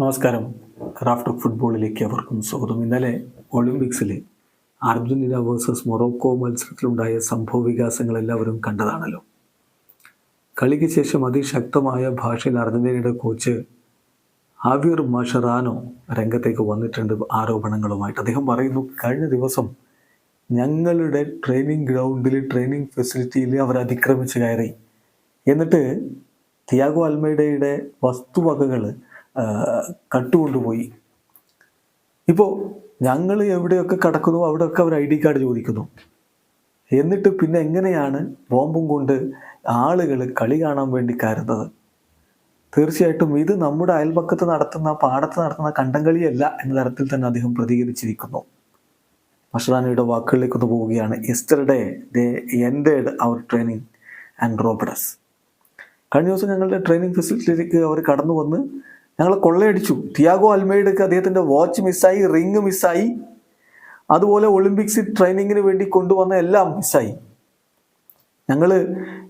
നമസ്കാരം. ഓഫ് ഫുട്ബോളിലേക്ക് അവർക്കും സ്വാഗതം. ഇന്നലെ ഒളിമ്പിക്സിൽ അർജന്റീന വേഴ്സസ് മൊറോക്കോ മത്സരത്തിലുണ്ടായ സംഭവ വികാസങ്ങൾ എല്ലാവരും കണ്ടതാണല്ലോ. കളിക്ക് ശേഷം അതിശക്തമായ ഭാഷയിൽ അർജന്റീനയുടെ കോച്ച് ആവിർ മഷറാനോ രംഗത്തേക്ക് വന്നിട്ടുണ്ട് ആരോപണങ്ങളുമായിട്ട്. അദ്ദേഹം പറയുന്നു കഴിഞ്ഞ ദിവസം ഞങ്ങളുടെ ട്രെയിനിങ് ഗ്രൗണ്ടിൽ ട്രെയിനിങ് ഫെസിലിറ്റിയിൽ അവർ അതിക്രമിച്ച് കയറി. എന്നിട്ട് തിയാഗോ അൽമൈഡയുടെ വസ്തുവകകൾ കട്ടുകൊണ്ടുപോയി. ഇപ്പോൾ ഞങ്ങൾ എവിടെയൊക്കെ കിടക്കുന്നു അവിടെയൊക്കെ അവർ ഐ ഡി കാർഡ് ചോദിക്കുന്നു. എന്നിട്ട് പിന്നെ എങ്ങനെയാണ് ബോംബും കൊണ്ട് ആളുകൾ കളി കാണാൻ വേണ്ടി കയറുന്നത്? തീർച്ചയായിട്ടും ഇത് നമ്മുടെ അയൽപക്കത്ത് നടത്തുന്ന പാടത്ത് നടത്തുന്ന കണ്ടംകളിയല്ല എന്ന തരത്തിൽ തന്നെ അദ്ദേഹം പ്രതികരിച്ചിരിക്കുന്നു. മഷറാനയുടെ വാക്കുകളിലേക്കൊന്ന് പോവുകയാണ്. Yesterday they ended our training and റോബഡസ് കഴിഞ്ഞ ദിവസം ഞങ്ങളുടെ ട്രെയിനിങ് ഫെസിലിറ്റിയിലേക്ക് അവർ കടന്നു വന്ന് ഞങ്ങളെ കൊള്ളയടിച്ചു. തിയാഗോ അൽമേഡക്ക് അദ്ദേഹത്തിന്റെ വാച്ച് മിസ്സായി റിങ് മിസ്സായി അതുപോലെ ഒളിമ്പിക്സ് ട്രെയിനിങ്ങിന് വേണ്ടി കൊണ്ടുവന്ന എല്ലാം മിസ്സായി ഞങ്ങൾ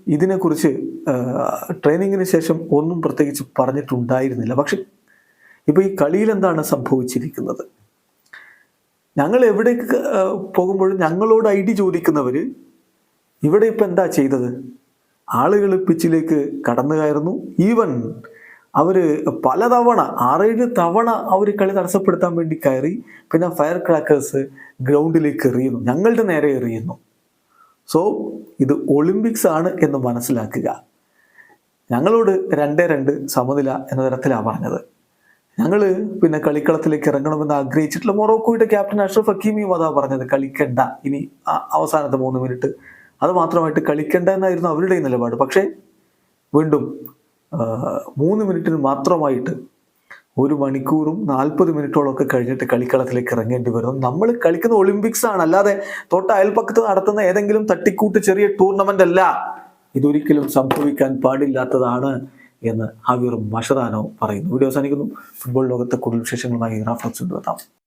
ഇതിനെക്കുറിച്ച് ട്രെയിനിങ്ങിന് ശേഷം ഒന്നും പ്രത്യേകിച്ച് പറഞ്ഞിട്ടുണ്ടായിരുന്നില്ല. പക്ഷെ ഇപ്പോൾ ഈ കളിയിൽ എന്താണ് സംഭവിച്ചിരിക്കുന്നത്? ഞങ്ങൾ എവിടേക്ക് പോകുമ്പോഴും ഞങ്ങളോട് ഐ ഡി ചോദിക്കുന്നവർ ഇവിടെ ഇപ്പം എന്താ ചെയ്തത്? ആളുകൾ പിച്ചിലേക്ക് കടന്നു കയറുന്നു ഈവൻ അവർ പലതവണ ആറേഴ് തവണ അവർ കളി തടസ്സപ്പെടുത്താൻ വേണ്ടി കയറി പിന്നെ ഫയർ ക്രാക്കേഴ്സ് ഗ്രൗണ്ടിലേക്ക് എറിയുന്നു. ഞങ്ങളുടെ നേരെ എറിയുന്നു. സോ ഇത് ഒളിമ്പിക്സ് ആണ് എന്ന് മനസ്സിലാക്കുക. ഞങ്ങളോട് രണ്ടേ രണ്ട് സമനില എന്ന തരത്തിലാണ് പറഞ്ഞത്. ഞങ്ങൾ പിന്നെ കളിക്കളത്തിലേക്ക് ഇറങ്ങണമെന്ന് ആഗ്രഹിച്ചിട്ടുള്ള മൊറോക്കോയുടെ ക്യാപ്റ്റൻ അഷ്റഫ് ഹക്കീമിയും അതാ പറഞ്ഞത് കളിക്കണ്ട. ഇനി അവസാനത്തെ മൂന്ന് മിനിറ്റ് അത് മാത്രമായിട്ട് കളിക്കണ്ട എന്നായിരുന്നു അവരുടെ നിലപാട്. പക്ഷേ വീണ്ടും മൂന്ന് മിനിറ്റിന് മാത്രമായിട്ട് ഒരു മണിക്കൂറും നാൽപ്പത് മിനിറ്റോളമൊക്കെ കഴിഞ്ഞിട്ട് കളിക്കളത്തിലേക്ക് ഇറങ്ങേണ്ടി വരും നമ്മൾ കളിക്കുന്ന ഒളിമ്പിക്സ് ആണ്. അല്ലാതെ തൊട്ട അയൽപ്പക്കത്ത് നടത്തുന്ന ഏതെങ്കിലും തട്ടിക്കൂട്ട് ചെറിയ ടൂർണമെന്റ് അല്ല. ഇതൊരിക്കലും സംഭവിക്കാൻ പാടില്ലാത്തതാണ് എന്ന് ഹാവിർ മഷറാനോ പറയുന്നു. വീഡിയോ അവസാനിക്കുന്നു. ഫുട്ബോൾ ലോകത്തെ കൂടുതൽ വിശേഷങ്ങളുമായി റാഫ്ലക്സ് കൊണ്ടുവെത്താം